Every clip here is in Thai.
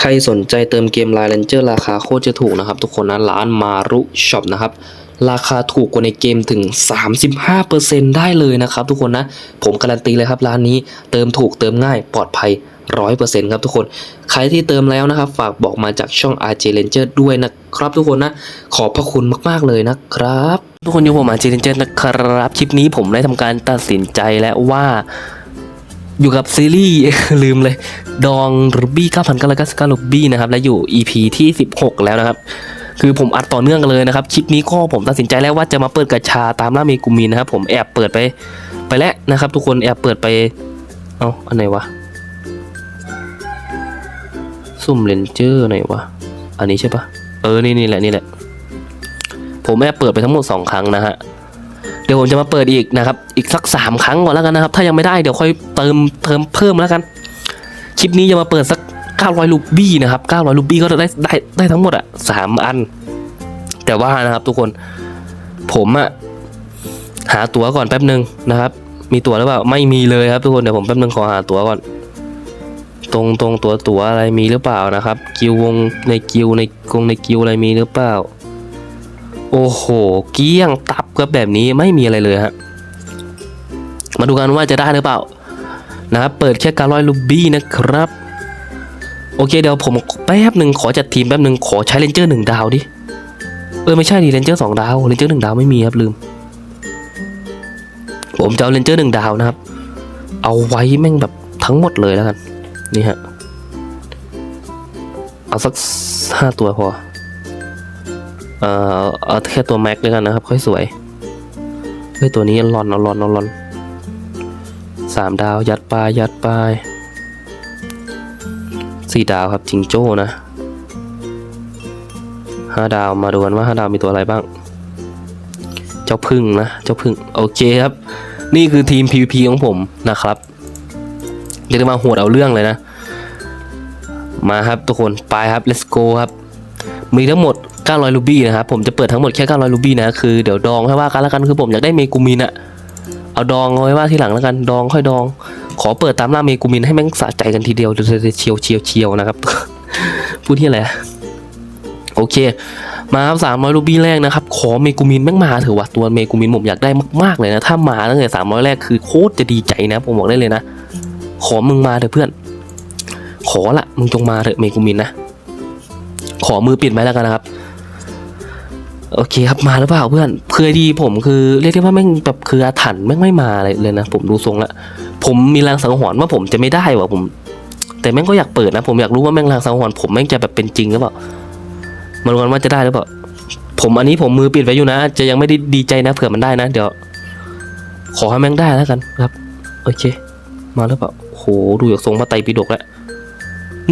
ใครสนใจเติมเกม Line Ranger ราคาโคตรจะถูกนะครับ ทุกคนนะร้านมารุช็อปนะครับราคาถูกกว่าในเกมถึง 35%ได้เลยนะครับทุกคนนะ ผมการันตีเลยครับร้านนี้เติมถูกเติมง่ายปลอดภัย 100%ครับทุกคน ใครที่เติมแล้วนะครับ ฝากบอกมาจากช่อง RJ Ranger ด้วยนะครับทุกคนนะ ขอบพระคุณมาก ๆ เลยนะครับ ทุกคนอยู่ผม RJ Ranger นะครับ คลิปนี้ผมได้ทำการตัดสินใจแล้วว่า อยู่กับซีรีส์ ลืมเลยดองรูบี้9,999รูบี้นะครับ และอยู่ EP ที่ 16 แล้วนะครับ คือผมอัดต่อเนื่องกันเลยนะครับ คลิปนี้ก็ผมตัดสินใจแล้วว่าจะมาเปิดกระชาตามล่าเมกุมินนะครับ ผมแอบเปิดไปไปแล้วนะครับ ทุกคนแอบเปิดไป เอาอันไหนวะซุ่มเลนเจอร์ไหนวะ อันนี้ใช่ปะเออ นี่นี่แหละนี่แหละ ผมแอบเปิดไปทั้งหมด 2 ครั้งนะฮะ เดี๋ยวผมจะมาเปิดอีกนะครับ อีกสักสามครั้งก่อนแล้วกันนะครับ ถ้ายังไม่ได้เดี๋ยวค่อยเติมเติมเพิ่มแล้วกัน คลิปนี้จะมาเปิดสัก 900 ลูบี้นะครับ 900 ลูบี้ก็ได้ได้ได้ทั้งหมดอะสามอัน แต่ว่านะครับทุกคน ผมอะหาตั๋วก่อนแป๊บหนึ่งนะครับ มีตั๋วหรือเปล่า ไม่มีเลยครับทุกคน เดี๋ยวผมแป๊บหนึงขอหาตั๋วก่อน ตรงตรงตั๋วตั๋วอะไรมีหรือเปล่านะครับ กิววงในกิวในกงในกิวอะไรมีหรือเปล่า โอ้โห เกี้ยงตับก็แบบนี้ไม่มีอะไรเลยฮะ มาดูกันว่าจะได้หรือเปล่า นะครับ เปิดแค่การร้อยลูบี้นะครับ โอเคเดี๋ยวผมแป๊บหนึ่งขอจัดทีมแป๊บหนึ่งขอใช้เลนเจอร์หนึ่งดาวดิ เออไม่ใช่ดิเลนเจอร์สองดาวเลนเจอร์หนึ่งดาวไม่มีครับลืม ผมจะเอาเลนเจอร์หนึ่งดาวนะครับ เอาไว้แม่งแบบทั้งหมดเลยแล้วกัน นี่ฮะ เอาสักห้าตัวพอ เอ่อเอาแค่ตัวแม็กด้วยกันนะครับ ค่อยสวย เฮ้ย ตัวนี้รอนเอารอนเอารอนสามดาวยัดปลายยัดปลายสี่ดาวครับจิงโจ้นะห้าดาวมาดูกันว่าห้าดาวมีตัวอะไรบ้าง เจ้าพึ่งนะ เจ้าพึ่งโอเคครับ นี่คือทีม PVP ของผมนะครับเรียกได้ว่าโหดเอาเรื่องเลยนะ มาครับทุกคน ไปครับ let's go ครับ มีทั้งหมด 900รูบี้นะครับผมจะเปิดทั้งหมดแค่900รูบี้นะคือเดี๋ยวดองให้ว่ากันแล้วกันคือผมอยากได้เมกูมินอะเอาดองเอาไว้ว่าทีหลังแล้วกันดองค่อยดอง ขอเปิดตามล่าเมกูมินให้แม่งสะใจกันทีเดียวเดี๋ยวจะเชียวเชียวเชียวนะครับพูดที่อะไรโอเค มาครับ300รูบี้แรกนะครับ ขอเมกูมินแม่งมาเถอะว่ะตัวเมกูมินผมอยากได้มากๆเลยนะ ถ้ามาตั้งแต่300แรกคือโคตรจะดีใจนะ ผมบอกได้เลยนะ ขอมึงมาเถอะเพื่อน ขอละมึงจงมาเถอะเมกูมินนะ ขอมือปิดไว้แล้วกันนะครับ โอเคครับมาหรือเปล่าเพื่อนเคยดีผมคือเรียกได้ว่าแม่งแบบคืออาถรรพ์แม่งไม่มาเลยเลยนะผมดูทรงละผมมีแรงสังหรณ์ว่าผมจะไม่ได้ว่ะผม แต่แม่งก็อยากเปิดนะ ผมอยากรู้ว่าแม่งแรงสังหรณ์ผมแม่งจะแบบเป็นจริงหรือเปล่ามาดูกันว่าจะได้หรือเปล่าผมอันนี้ผมมือปิดไว้อยู่นะ จะยังไม่ได้ดีใจนะเผื่อมันได้นะ เดี๋ยว ขอให้แม่งได้แล้วกันครับ โอเค มาหรือเปล่าโหดูจากทรงพระไตรปิฎกแล้ว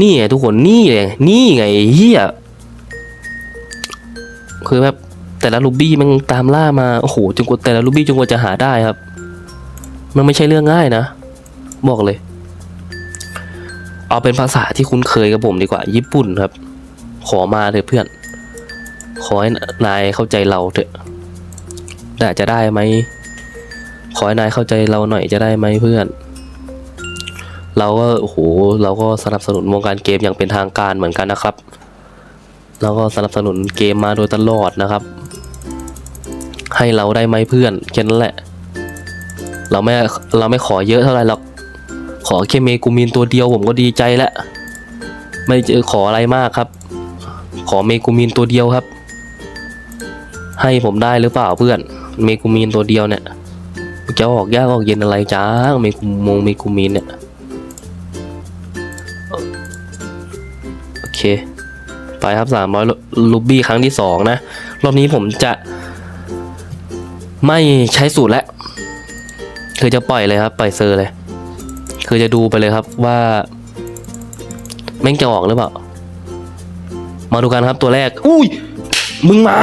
นี่ไงทุกคนนี่ไงนี่ไงเฮียคือแบบ แต่ละลูบี้มันตามล่ามา โอ้โหจนกว่าแต่ละลูบี้จนกว่าจะหาได้ครับ มันไม่ใช่เรื่องง่ายนะ บอกเลย เอาเป็นภาษาที่คุ้นเคยกับผมดีกว่า ญี่ปุ่นครับ ขอมาเถอะเพื่อน ขอให้นายเข้าใจเราเถอะแต่จะได้ไหมขอให้นายเข้าใจเราหน่อยจะได้ไหมเพื่อน เราก็โอ้โหเราก็สนับสนุนวงการเกมอย่างเป็นทางการเหมือนกันนะครับเราก็สนับสนุนเกมมาโดยตลอดนะครับ ให้เราได้ไหมเพื่อนแค่นั้นแหละ เราไม่เราไม่ขอเยอะเท่าไหร่หรอกขอแค่เมกูมินตัวเดียวผมก็ดีใจแล้วไม่เจอขออะไรมากครับ ขอเมกูมินตัวเดียวครับ ให้ผมได้หรือเปล่าเพื่อน เมกูมินตัวเดียวเนี่ยจะออกยากออกเย็นอะไรจ้าเมกูมงเมกูมินเนี่ยโอเค ไปครับสามร้อยลูบี้ครั้งที่สองนะ รอบนี้ผมจะ ไม่ใช้สูตรแล้วคือจะปล่อยเลยครับ ปล่อยเซอร์เลย คือจะดูไปเลยครับว่า แม่งจะออกหรือเปล่า มาดูกันครับตัวแรก อุ้ย มึงมา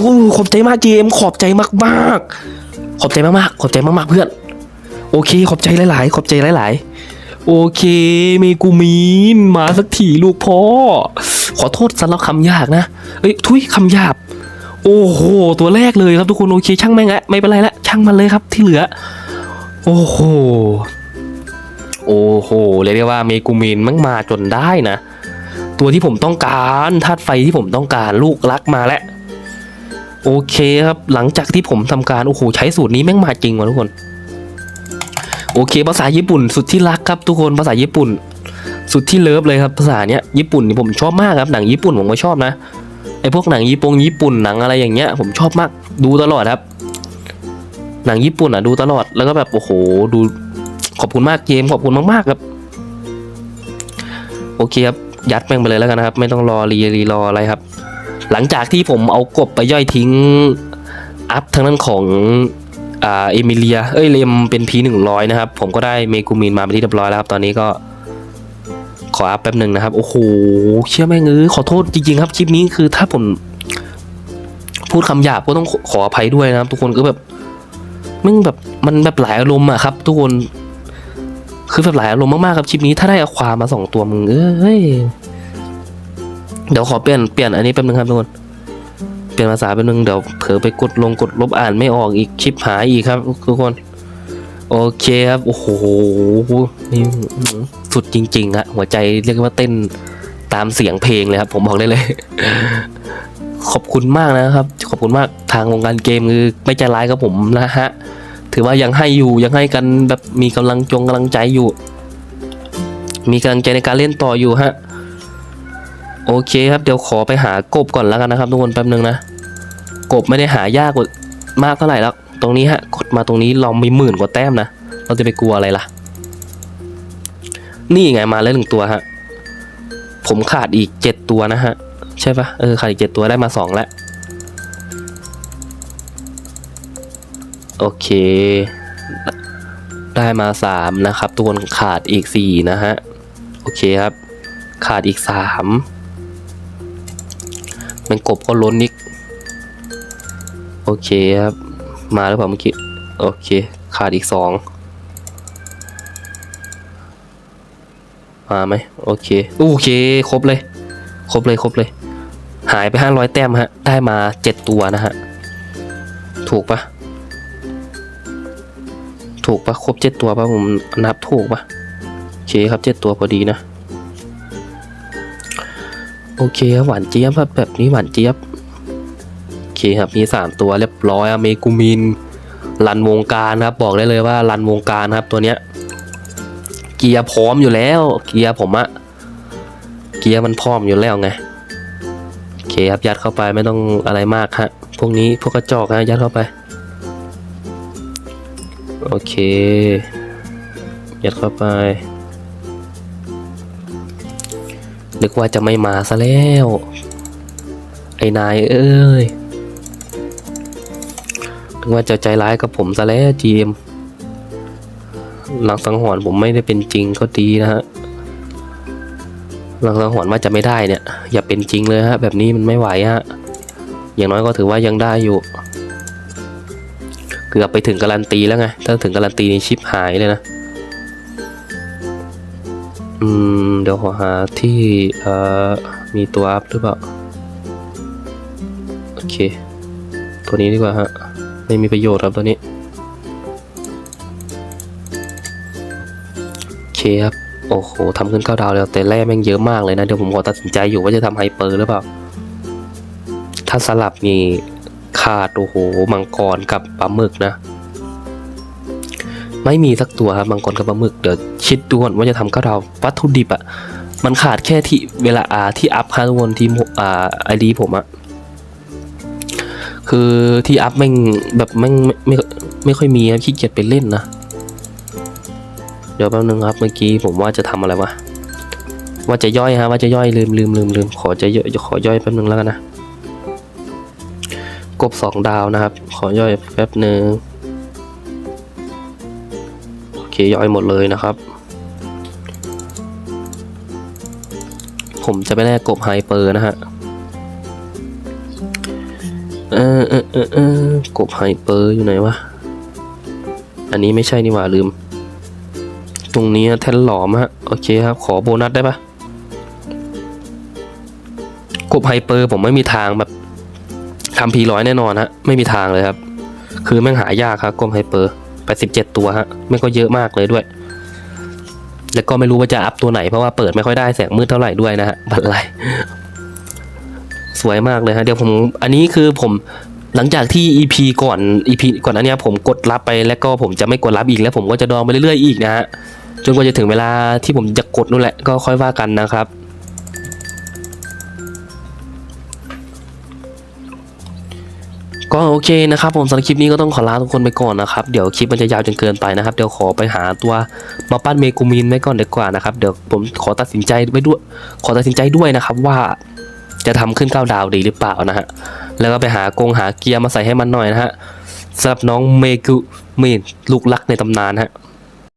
อ้ขอบใจมากเจม ขอบใจมากมากๆ ขอบใจมากๆ ขอบใจมากๆ เพื่อน โอเค ขอบใจหลาย ๆ ขอบใจหลาย ๆ โอเค เมกูมีน มาสักทีลูกพ่อ ขอโทษสำหรับคำยากนะ เอ้ย ทุยคำหยาบ โอ้โห ตัวแรกเลยครับทุกคนโอเคช่างแม่งละไม่เป็นไรละช่างมันเลยครับที่เหลือ โอ้โห โอ้โหเรียกได้ว่าเมกูมินมันมาจนได้นะ ตัวที่ผมต้องการธาตุไฟที่ผมต้องการลูกรักมาแล้วโอเคครับหลังจากที่ผมทำการโอ้โหใช้สูตรนี้แม่งมาจริงว่ะทุกคน โอเค ภาษาญี่ปุ่นสุดที่รักครับทุกคนภาษาญี่ปุ่น สุดที่เลิฟเลยครับภาษาเนี้ยญี่ปุ่นนี่ผมชอบมากครับหนังญี่ปุ่นผมก็ชอบนะ ไอพวกหนังญี่ปุ่งญี่ปุ่นหนังอะไรอย่างเงี้ย ผมชอบมากดูตลอดครับ หนังญี่ปุ่นอะดูตลอดแล้วก็แบบโอ้โหดูขอบคุณมากเกมขอบคุณมากๆครับ โอเคครับยัดแม่งไปเลยแล้วกันนะครับ ไม่ต้องรอรีรีรออะไรครับ หลังจากที่ผมเอากบไปย่อยทิ้ง อัพทางนั้นของอ่าเอมิเลีย เอ้ยเลมเป็นพีหนึ่งร้อยนะครับ ผมก็ได้เมกูมินมาเป็นที่เรียบร้อยแล้วครับ ตอนนี้ก็ ขออัพแป๊บหนึ่งนะครับ โอ้โหเชื่อแม่งเออขอโทษจริงๆครับคลิปนี้คือถ้าผมพูดคำหยาบก็ต้องขขออภัยด้วยนะครับ ทุกคนก็แบบมึงแบบมันแบบหลายอารมณ์อะครับ ทุกคน คือแบบหลายอารมณ์มากๆครับคลิปนี้ถ้าได้เอาความมาสองตัวมึงเอ้ยเดี๋ยวขอเปลี่ยนเปลี่ยนอันนี้แป๊บนึงครับทุกคนเปลี่ยนภาษาแป๊บนึงเดี๋ยวเผลอไปกดลงกดลบอ่านไม่ออกอีกคลิปหายอีกครับ ทุกคน โอเคครับโอ้โหนี่สุดจริงๆอะหัวใจเรียกว่าเต้นตามเสียงเพลงเลยครับ ผมบอกได้เลย ขอบคุณมากนะครับ ขอบคุณมากทางวงการเกมคือไม่ใจร้ายกับผมนะฮะ ถือว่ายังให้อยู่ยังให้กันแบบมีกำลังจงกำลังใจอยู่ มีกำลังใจในการเล่นต่ออยู่ฮะโอเคครับเดี๋ยวขอไปหากบก่อนแล้วกันนะครับ ทุกคนแป๊บนึงนะกบไม่ได้หายากมากเท่าไหร่แล้ว ตรงนี้ฮะ กดมาตรงนี้เรามีหมื่นกว่าแต้มนะ เราจะไปกลัวอะไรล่ะ นี่ไงมาแล้วหนึ่งตัวฮะ ผมขาดอีกเจ็ดตัวนะฮะ ใช่ปะเออขาดอีกเจ็ดตัวได้มาสองแล้ว โอเค ได้มาสามนะครับทุกคนขาดอีกสี่นะฮะ โอเคครับ ขาดอีกสามเป็นกบก็ล้นนิกโอเคครับ มาหรือเปล่าเมื่อกี้ โอเค ขาดอีกสองมาไหมโอเค โอเค ครบเลย ครบเลยครบเลย หายไปห้าร้อยแต้มฮะ ได้มาเจ็ดตัวนะฮะ ถูกปะถูกปะครบเจ็ดตัวปะผมนับถูกปะโอเคครับเจ็ดตัวพอดีนะ โอเคหวานเจี๊ยบครับแบบนี้หวานเจี๊ยบ เคครับมีสามตัวเรียบร้อยอเมกูมินรันวงการครับ บอกได้เลยว่ารันวงการครับตัวเนี้ยเกียร์พร้อมอยู่แล้ว เกียร์ผมอะเกียร์มันพร้อมอยู่แล้วไงโอเคครับยัดเข้าไปไม่ต้องอะไรมากฮะพวกนี้พวกกระจอกฮะยัดเข้าไปโอเคยัดเข้าไปนึกว่าจะไม่มาซะแล้ว ไอ้นายเอ้ย นึกว่าจะใจร้ายกับผมซะแล้วจีมหลังสังหรณ์ผมไม่ได้เป็นจริงก็ดีนะฮะหลังสังหรณ์ว่าจะไม่ได้เนี่ย อย่าเป็นจริงเลยฮะ แบบนี้มันไม่ไหวฮะ อย่างน้อยก็ถือว่ายังได้อยู่ เกือบไปถึงการันตีแล้วไง ถ้าถึงการันตีนี่ชิปหายเลยนะ อืม เดี๋ยวขอหาที่เอ่อมีตัวอัพหรือเปล่า โอเค ตัวนี้ดีกว่าฮะ ไม่มีประโยชน์ครับตัวนี้โอเคครับโอ้โหทำขึ้นเก้าดาวแล้วแต่แร่แม่งเยอะมากเลยนะ เดี๋ยวผมขอตัดสินใจอยู่ว่าจะทำไฮเปอร์หรือเปล่า ถ้าสลับนี่ขาดโอ้โหมังกรกับปลาหมึกนะ ไม่มีสักตัวครับมังกรกับปลาหมึกเดี๋ยวคิดดูก่อนว่าจะทำเก้าดาววัตถุดิบอะ่ะมันขาดแค่ที่เวลาอาที่อัพครับทุกคนที่อ่าไอดีผมอะ คือที่อัพแม่งแบบแม่งไม่ไม่ไม่ค่อยมีครับขี้เกียจไปเล่นนะ เดี๋ยวแป๊บนึงครับเมื่อกี้ผมว่าจะทำอะไรวะว่าจะย่อยฮะว่าจะย่อยลืมลืมลืมลืมขอจะย่อยขอย่อยแป๊บนึงแล้วกันนะกบสองดาวนะครับ ขอย่อยแป๊บนึงโอเคย่อยหมดเลยนะครับ ผมจะไปแลกกบไฮเปอร์นะฮะ เออเออเออเออกบไฮเปอร์อยู่ไหนวะ อันนี้ไม่ใช่นี่หว่าลืม ตรงนี้แท่นหลอมฮะ โอเคครับ ขอโบนัสได้ปะกบไฮเปอร์ผมไม่มีทางแบบทำพีร้อยแน่นอนฮะ ไม่มีทางเลยครับ คือแม่งหายากครับกลมไฮเปอร์ไปสิบเจ็ดตัวฮะไม่ก็เยอะมากเลยด้วย แล้วก็ไม่รู้ว่าจะอัพตัวไหนเพราะว่าเปิดไม่ค่อยได้แสงมืดเท่าไหร่ด้วยนะฮะบัตรไล สวยมากเลยฮะเดี๋ยวผมอันนี้คือผมหลังจากที่ EP ก่อน EP ก่อนอันเนี้ยผมกดรับไปแล้วก็ผมจะไม่กดรับอีกแล้วผมก็จะดองไปเรื่อยๆอีกนะฮะจนกว่าจะถึงเวลาที่ผมจะกดนู่นแหละก็ค่อยว่ากันนะครับ ก็โอเคนะครับผมสำหรับคลิปนี้ก็ต้องขอลาทุกคนไปก่อนนะครับ เดี๋ยวคลิปมันจะยาวจนเกินไปนะครับ เดี๋ยวขอไปหาตัวมาปั้นเมกูมินไว้ก่อนดีกว่านะครับ เดี๋ยวผมขอตัดสินใจไว้ด้วย ขอตัดสินใจด้วยนะครับว่า จะทำขึ้นเก้าดาวดีหรือเปล่านะฮะ แล้วก็ไปหากงหาเกียร์มาใส่ให้มันหน่อยนะฮะสำหรับน้องเมกุมินลูกรักในตำนานฮะ